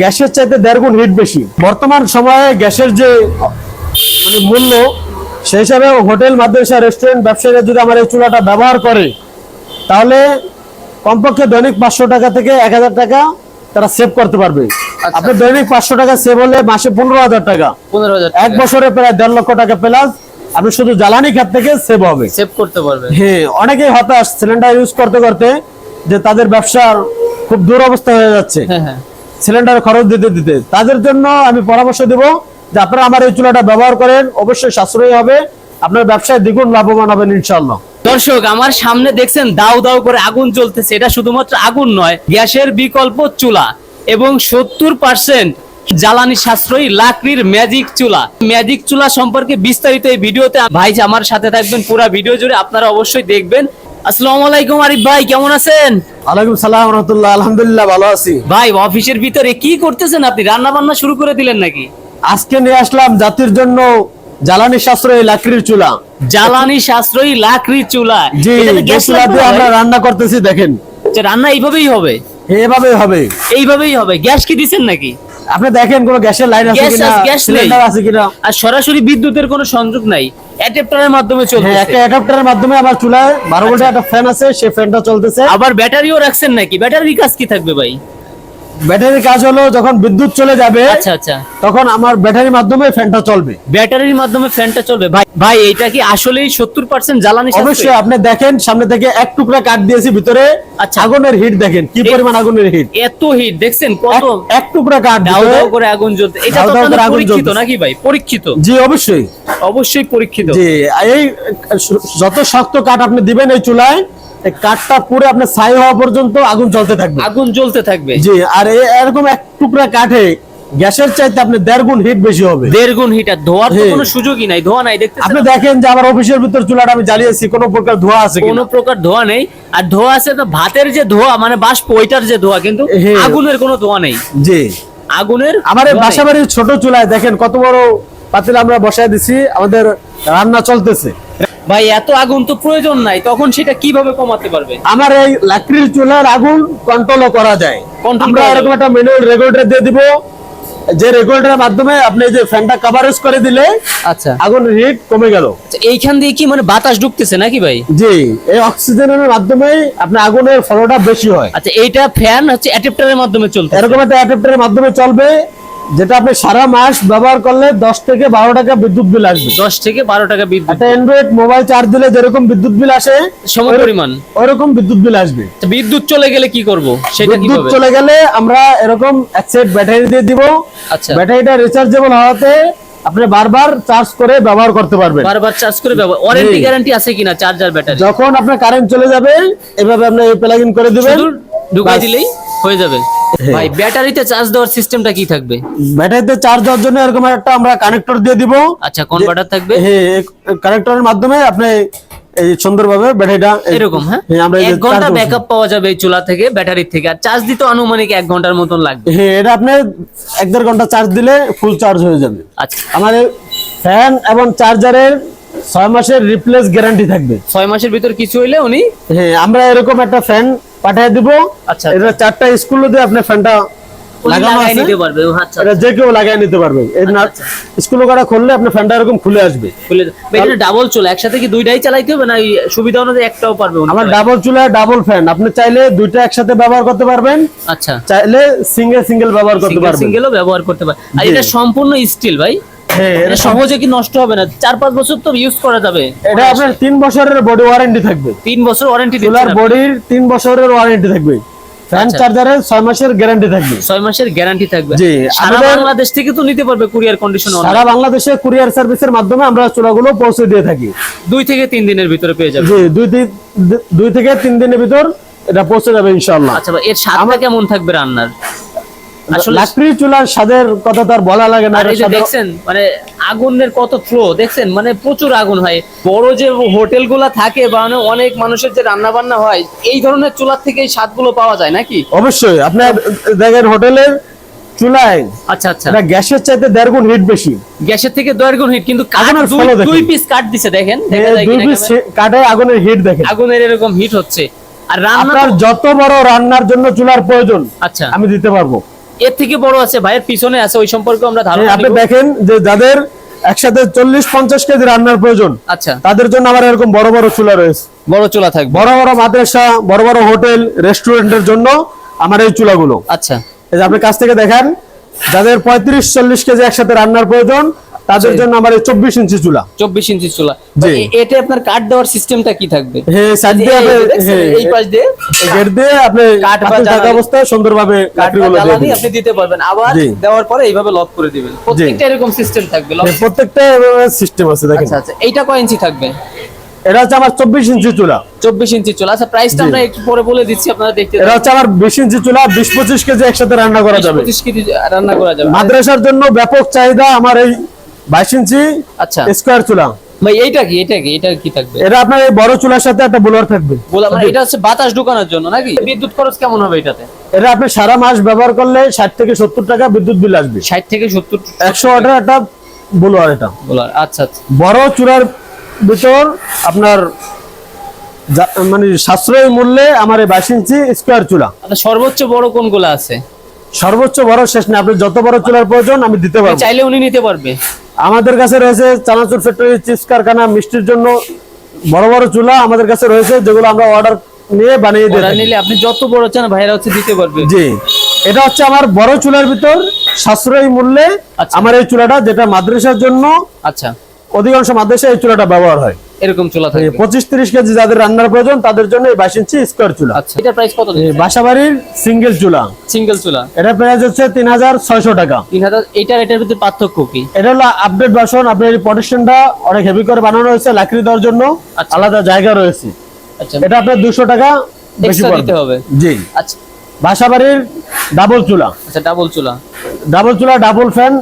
গ্যাসের চাইতে দেড় গুণ হিট বেশি। বর্তমান সময়ে গ্যাসের যে মানে মূল্য সেই হিসাবে হোটেল মাদ্রাসা রেস্টুরেন্ট ব্যবসায়ীরা যদি আমার এই চুলাটা ব্যবহার করে তাহলে কমপক্ষে দৈনিক পাঁচশো টাকা থেকে এক হাজার টাকা তারা সেভ করতে পারবে। আচ্ছা। আপনার দৈনিক পাঁচশো টাকা সেভ হলে মাসে পনেরো হাজার টাকা। পনেরো হাজার এক বছরে প্রায় দেড় লক্ষ টাকা প্লাস আপনি শুধু জ্বালানি খাত থেকে সেভ হবে। সেভ করতে পারবে হ্যাঁ অনেকেই হতাশ সিলিন্ডার ইউজ করতে করতে যে তাদের ব্যবসার খুব দুরবস্থা হয়ে যাচ্ছে। হ্যাঁ হ্যাঁ। সিলিন্ডার খরচ দিতে দিতে। তাদের জন্য আমি পরামর্শ দেব যে আপনারা আমার এই চুলাটা ব্যবহার করেন, অবশ্যই সাশ্রয়ী হবে, আপনার ব্যবসায় দ্বিগুণ লাভবান হবেন ইনশাল্লাহ দর্শক, আমার সামনে দেখছেন দাউ দাউ করে আগুন জ্বলতেছে। এটা শুধুমাত্র আগুন নয়, গ্যাসের বিকল্প চুলা এবং সত্তর পার্সেন্ট জ্বালানি সাশ্রয়ী লাকড়ির ম্যাজিক চুলা। ম্যাজিক চুলা সম্পর্কে বিস্তারিত এই ভিডিওতে ভাই আমার সাথে থাকবেন। পুরো ভিডিও জুড়ে আপনারা অবশ্যই দেখবেন। আসসালামু আলাইকুম আরিফ ভাই কেমন আছেন? আলাইকুম সালাম রহমতুল্লাহ আলহামদুলিল্লাহ ভালো আছি। ভাই অফিসের ভিতরে কি করতেছেন আপনি? রান্না বান্না শুরু করে দিলেন নাকি? আজকে নিয়ে আসলাম জাতির জন্য জ্বালানি সাশ্রয়ী লাকড়ির চুলা। জ্বালানি সাশ্রয়ী লাকড়ির চুলা। জি গ্যাস চুলা দিয়ে আমরা রান্না করতেছি দেখেন। আচ্ছা, রান্না এইভাবেই হবে? এভাবে হবে। এইভাবেই হবে। গ্যাস কি দিছেন নাকি? আপনি দেখেন কোনো গ্যাসের লাইন আছে কিনা গ্যাস সিলিন্ডার আছে কিনা। আর সরাসরি বিদ্যুতের কোনো সংযোগ নাই। অ্যাডাপ্টারের মাধ্যমে হ্যাঁ চলছে একটা অ্যাডাপ্টারের মাধ্যমে আমার চুলায় বারো ভোল্টের একটা ফ্যান আছে সেই ফ্যানটা চলতেছে। আবার ব্যাটারিও রাখছেন নাকি? ব্যাটারি কাজ কি থাকবে ভাই? ব্যাটারির কাজ হলো যখন বিদ্যুৎ চলে যাবে আচ্ছা আচ্ছা। তখন আমার ব্যাটারির মাধ্যমে ফ্যানটা চলবে। ব্যাটারির মাধ্যমে ফ্যানটা চলবে। ভাই ভাই এটা কি আসলেই সত্তর পার্সেন্ট জ্বালানি? অবশ্যই আপনি দেখেন সামনে থেকে এক টুকরা কাঠ দিয়েছি ভিতরে আচ্ছা। আগুনের হিট দেখেন কি পরিমাণ আগুনের হিট? এত হিট দেখছেন কত? এক টুকরা কাঠ দাও দাও করে আগুন জ্বলতে এটা তো আপনাদের পরীক্ষিত নাকি ভাই? পরীক্ষিত। জি অবশ্যই। অবশ্যই পরীক্ষিত। জি এই যত শক্ত কাঠ আপনি দিবেন এই চুলায় কাঠটা পুরো আপনার ছাই হওয়া পর্যন্ত আগুন জ্বলতে থাকবে। আগুন জ্বলতে থাকবে। জি আর এরকম এক টুকরা কাঠে গ্যাসের চাইতে আপনি দেড় গুণ হিট বেশি হবে। দেড় গুণ হিটার ধোয়ার তো কোনো সুযোগই নাই ধোয়া নাই দেখতে আপনি দেখেন যে আমার অফিসের ভিতর চুলাটা আমি জ্বালিয়েছি কোনো প্রকার ধোঁয়া আছে কোনো? প্রকার ধোয়া নেই আর ধোয়া আছে তো ভাতের যে ধোয়া মানে বাষ্প ওইটার যে ধোয়া কিন্তু। আগুনের কোনো ধোয়া নেই। জি। আগুনের আমার বাসা বাড়ির ছোট চুলায় দেখেন কত বড় পাতিল আমরা বসায় দিছি আমাদের রান্না চলতেছে। ভাই এত আগুন তো প্রয়োজন নাই তখন সেটা কীভাবে কমাতে পারবে? আমার এই লাকড়ির চুলার আগুন কন্ট্রোল করা যায়। আমরা এরকম একটা ম্যানুয়াল রেগুলেটর দিয়ে দিব যে রেগুলেটরের মাধ্যমে আপনি যে ফ্যানটা কভারেজ করে দিলে আচ্ছা। আগুনের হিট কমে গেল। এইখান দিয়ে কি মানে বাতাস ঢুকতেছে নাকি ভাই? জি এই অক্সিজেনের মাধ্যমে আপনার আগুনের ফলটা বেশি হয়। আচ্ছা এইটা ফ্যান হচ্ছে অ্যাডাপ্টারের মাধ্যমে চলতে এরকম একটা অ্যাডাপ্টারের মাধ্যমে চলবে যেটা আপনি সারা মাস ব্যবহার করলে দশ থেকে বারো টাকা বিদ্যুৎ বিল আসবে। দশ থেকে বারো টাকা বিদ্যুৎ একটা অ্যান্ড্রয়েড মোবাইল চার্জ দিলে যেরকম বিদ্যুৎ বিল আসে সম পরিমাণ ওইরকম বিদ্যুৎ বিল আসবে। আচ্ছা, বিদ্যুৎ চলে গেলে কি করব? সেটা বিদ্যুৎ চলে গেলে আমরা এরকম এক সেট ব্যাটারি দিয়ে দিব। আচ্ছা। ব্যাটারিটা রিচার্জেবল হওয়াতে আপনি বারবার চার্জ করে ব্যবহার করতে পারবেন। বারবার চার্জ করে ব্যবহার ওয়ারেন্টি গ্যারান্টি আছে কিনা চার্জার ব্যাটারি যখন আপনার কারেন্ট চলে যাবে এভাবে আপনি প্লাগ ইন করে দিবেন। ঢুকাই দিলেই হয়ে যাবে। ভাই ব্যাটারিতে চার্জ দেওয়ার সিস্টেমটা কি থাকবে? ব্যাটারিতে চার্জ দেওয়ার জন্য এরকম একটা আমরা কানেক্টর দিয়ে দিব। আচ্ছা কনভার্টার থাকবে? হ্যাঁ কানেক্টরের মাধ্যমে আপনি এই সুন্দরভাবে ব্যাটারিটা এরকম হ্যাঁ? আমরা এই এক ঘণ্টা ব্যাকআপ পাওয়া যাবে এই চুলা থেকে ব্যাটারি থেকে। আর চার্জ দিতে আনুমানিক এক ঘণ্টার মতন লাগবে। হ্যাঁ এটা আপনি এক দেড় ঘণ্টা চার্জ দিলে ফুল চার্জ হয়ে যাবে। আচ্ছা। আমাদের ফ্যান এবং চার্জারের ছয় মাসের রিপ্লেস গ্যারান্টি থাকবে। ছয় মাসের ভিতর কিছু হইলে উনি হ্যাঁ আমরা এরকম একটা ফ্যান পাঠিয়ে দিব। আচ্ছা, এটা চারটা স্কুল দিয়ে আপনি ফ্যানটা লাগাই আছে। নিতে পারবে আচ্ছা এটা যে কেউ লাগিয়ে নিতে পারবে। স্কুল কাটা খুললে ফ্যানটা এরকম খুলে আসবে। ডাবল চলে একসাথে কি দুইটাই চালাইতে হবে না সুবিধা অনুযায়ী একটাও পারবে আমার ডাবল চুলা ডাবল ফ্যান আপনি চাইলে দুইটা একসাথে ব্যবহার করতে পারবেন। আচ্ছা। চাইলে সিঙ্গেল সিঙ্গেল ব্যবহার করতে সিঙ্গেল পারবেন। সিঙ্গেলও ব্যবহার করতে আর এটা সম্পূর্ণ স্টিল ভাই। এটা এটা সহজে কি নষ্ট হবে না? চার পাঁচ বছর তো ইউজ করা যাবে। এটা আপনার তিন বছরের বডি ওয়ারেন্টি থাকবে। তিন বছর ওয়ারেন্টি চুলার বডির তিন বছরের ওয়ারেন্টি থাকবে। ফ্যান আচ্ছা। চার্জারের ছয় মাসের গ্যারান্টি থাকবে। মাসের গ্যারান্টি থাকবে। জি, সারা বাংলাদেশ থেকে তো নিতে পারবে কুরিয়ার কন্ডিশন সারা বাংলাদেশে কুরিয়ার সার্ভিসের মাধ্যমে আমরা চুলাগুলো পৌঁছে দিয়ে থাকি। দুই থেকে তিন দিনের ভিতরে পেয়ে যাবে। জি দুই দুই থেকে তিন দিনের ভিতর এটা পৌঁছে যাবে ইনশাল্লাহ আচ্ছা এর স্বাদটা কেমন থাকবে রান্নার? চুলার স্বাদের কথা তো আর বলা লাগে না দেখছেন মানে আগুনের কত ফ্লো দেখছেন? মানে প্রচুর আগুন হয়। বড় যে হোটেলগুলা থাকে বা মানে অনেক মানুষের যে রান্না বান্না হয় এই ধরনের চুলার থেকে এই স্বাদগুলো পাওয়া যায় নাকি? অবশ্যই। আপনার দেখেন হোটেলের চুলায় আচ্ছা আচ্ছা। এটা গ্যাসের চাইতে দেড় গুণ হিট বেশি। গ্যাসের থেকে দেড় গুণ হিট কিন্তু দুই- পিস দিছে দেখেন? দুই পিস? আগুনের হিট দেখেন। আগুনের এরকম হিট হচ্ছে। আর রান্না আপনার তো- যত বড় রান্নার জন্য চুলার প্রয়োজন আচ্ছা। আমি দিতে পারব। এর থেকে বড় আছে ভাইয়ের পিছনে আছে ওই সম্পর্কে আমরা ধারণা আপনি দেখেন যে যাদের একসাথে চল্লিশ পঞ্চাশ কেজি রান্নার প্রয়োজন আচ্ছা। তাদের জন্য আমার এরকম বড় বড় চুলা রয়েছে। বড় চুলা থাকবে। বড় বড় মাদ্রাসা বড় বড় হোটেল রেস্টুরেন্টের জন্য আমার এই চুলাগুলো। আচ্ছা। এই যে আপনি কাছ থেকে দেখেন যাদের পঁয়ত্রিশ চল্লিশ কেজি একসাথে রান্নার প্রয়োজন তাদের জন্য এই চব্বিশ ইঞ্চি চুলা। চব্বিশ ইঞ্চি চুলা। এতে আপনার কাঠ দেওয়ার সিস্টেমটা কি থাকবে? হ্যাঁ সাইড দিয়ে এই পাশ দিয়ে গেট দিয়ে আপনি বা থাকা অবস্থায় সুন্দরভাবে লাকড়িগুলো দিয়ে দিবেন। আপনি দিতে পারবেন। আবার দেওয়ার পরে এইভাবে লক করে দিবেন। প্রত্যেকটা এরকম সিস্টেম থাকবে প্রত্যেকটা সিস্টেম আছে দেখেন। আচ্ছা আচ্ছা এইটা কয় ইঞ্চি থাকবে? এটা হচ্ছে আমার চব্বিশ ইঞ্চি চুলা। চব্বিশ ইঞ্চি চুলা। আচ্ছা প্রাইসটা। আমরা একটু পরে বলে দিচ্ছি আপনারা দেখতে এটা হচ্ছে আমার বিশ ইঞ্চি চুলা বিশ পঁচিশ কেজি একসাথে রান্না করা যাবে। পঁচিশ কেজি রান্না করা যাবে। মাদ্রাসার জন্য ব্যাপক চাহিদা আমার এই বাইশ ইঞ্চি আচ্ছা। স্কোয়ার চুলা। ভাই এইটা কি? এটা কি? এটা কি থাকবে? এটা আপনার এই বড় চুলার সাথে একটা বোলার থাকবে। মানে এটা হচ্ছে বাতাস ঢোকানোর জন্য নাকি? বিদ্যুৎ খরচ কেমন হবে এটাতে? এটা আপনি সারা মাস ব্যবহার করলে ষাট থেকে সত্তর টাকা বিদ্যুৎ বিল আসবে। ষাট থেকে সত্তর একশো ওয়াটের একটা বোলার এটা। বলার আচ্ছা আচ্ছা। বড় চূড়ার ভিতর আপনার মানে সাশ্রয়ী মূল্যে আমার এই বাইশ ইঞ্চি স্কোয়ার চুলা। আচ্ছা সর্বোচ্চ বড় কোনগুলো আছে? সর্বোচ্চ বড় শেষ না আপনি যত বড় চুলার প্রয়োজন আমি দিতে পারব। চাইলে উনি নিতে পারবে। আমাদের কাছে রয়েছে চানাচুর ফ্যাক্টরি চিপস কারখানা মিষ্টির জন্য বড় বড় চুলা আমাদের কাছে রয়েছে যেগুলো আমরা অর্ডার নিয়ে বানিয়ে দিই নিলে আপনি যত বড় চান ভাইরা হচ্ছে দিতে পারবে। জি। এটা হচ্ছে আমার বড় চুলার ভিতর সাশ্রয়ী মূল্যে আচ্ছা। আমার এই চুলাটা যেটা মাদ্রাসার জন্য আচ্ছা। অধিকাংশ মাদ্রাসায় এই চুলাটা ব্যবহার হয়। এরকম চুলা থাকবে। পঁচিশ তিরিশ কেজি যাদের রান্নার প্রয়োজন তাদের জন্য এই বাইশ ইঞ্চি স্কোয়ার চুলা। আচ্ছা এটার প্রাইস কত বাসাবাড়ির সিঙ্গেল চুলা। সিঙ্গেল চুলা। এটা প্রাইস হচ্ছে তিন হাজার ছয়শো টাকা। তিন হাজার এটার এটার ভিতরে পার্থক্য কি? এটা হলো আপডেট ভার্সন আপনার এই প্রোটেকশনটা অনেক হেভি করে বানানো হয়েছে লাকড়ি দেওয়ার জন্য আচ্ছা। আলাদা জায়গা রয়েছে। আচ্ছা। এটা আপনার দুশো টাকা বেশি দিতে হবে। জি। আচ্ছা। বাসাবাড়ির ডাবল চুলা। আচ্ছা ডাবল চুলা। ডাবল চুলা ডাবল ফ্যান।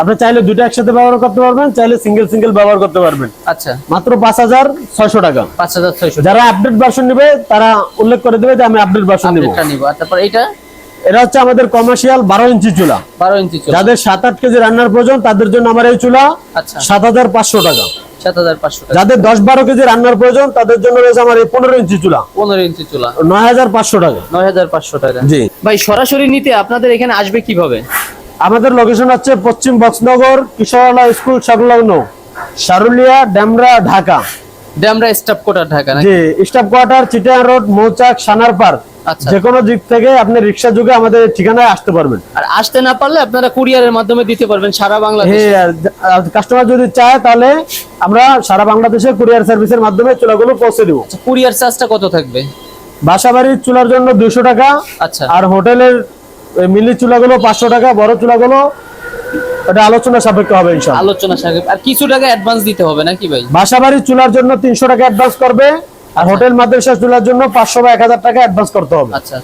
আপনি চাইলে দুটো একসাথে ব্যবহার করতে পারবেন চাইলে সিঙ্গেল সিঙ্গেল ব্যবহার করতে পারবেন। আচ্ছা। মাত্র পাঁচ হাজার ছয়শো টাকা। পাঁচ হাজার ছয়শো যারা আপডেট ভার্সন নেবে তারা উল্লেখ করে দেবে যে আমি আপডেট ভার্সন নেব। তারপর এটা এটা হচ্ছে আমাদের কমার্শিয়াল বারো ইঞ্চি চুলা। বারো ইঞ্চি চুলা। যাদের সাত আট কেজি রান্নার প্রয়োজন তাদের জন্য আমার এই চুলা আচ্ছা। সাত হাজার পাঁচশো টাকা। সাত হাজার পাঁচশো টাকা। যাদের দশ বারো কেজি রান্নার প্রয়োজন তাদের জন্য রয়েছে আমার এই পনেরো ইঞ্চি চুলা। পনেরো ইঞ্চি চুলা। নয় হাজার পাঁচশো টাকা। নয় হাজার পাঁচশো টাকা। জি। ভাই সরাসরি নিতে আপনাদের এখানে আসবে কীভাবে? আমাদের লোকেশন হচ্ছে পশ্চিম বক্সনগর কিশোরলা স্কুল সংলগ্ন সারুলিয়া ডেমরা ঢাকা। ড্যামরা স্টাফ কোটার ঢাকা জি স্টাফ কোয়ার্টার চিটান রোড মৌচাক সানার পার্ক। আচ্ছা। যে কোনো দিক থেকে আপনি রিক্সা যুগে আমাদের ঠিকানায় আসতে পারবেন। আর আসতে না পারলে আপনারা কুরিয়ারের মাধ্যমে দিতে পারবেন সারা বাংলাদেশ। কাস্টমার যদি চায় তাহলে আমরা সারা বাংলাদেশে কুরিয়ার সার্ভিসের মাধ্যমে চুলাগুলো পৌঁছে দেবো। কুরিয়ার চার্জটা কত থাকবে? বাসাবাড়ির চুলার জন্য দুশো টাকা আচ্ছা। আর হোটেলের মিলি চুলাগুলো পাঁচশো টাকা বড় চুলাগুলো এটা আলোচনা সাপেক্ষ হবে ইনশাল্লাহ আলোচনা সাথে আর কিছু টাকা অ্যাডভান্স দিতে হবে নাকি ভাই? বাসাবাড়ির চুলার জন্য তিনশো টাকা অ্যাডভান্স করবে আর হোটেল মাদ্রাসা চুলার জন্য পাঁচশো বা এক হাজার টাকা অ্যাডভান্স করতে হবে। আচ্ছা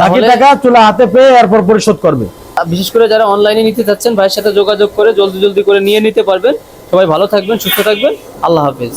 বাকি টাকা চুলা হাতে পেয়ে এরপর পরিশোধ করবে। বিশেষ করে যারা অনলাইনে নিতে চাচ্ছেন ভাইয়ের সাথে যোগাযোগ করে জলদি জলদি করে নিয়ে নিতে পারবেন। সবাই ভালো থাকবেন সুস্থ থাকবেন। আল্লাহ হাফেজ।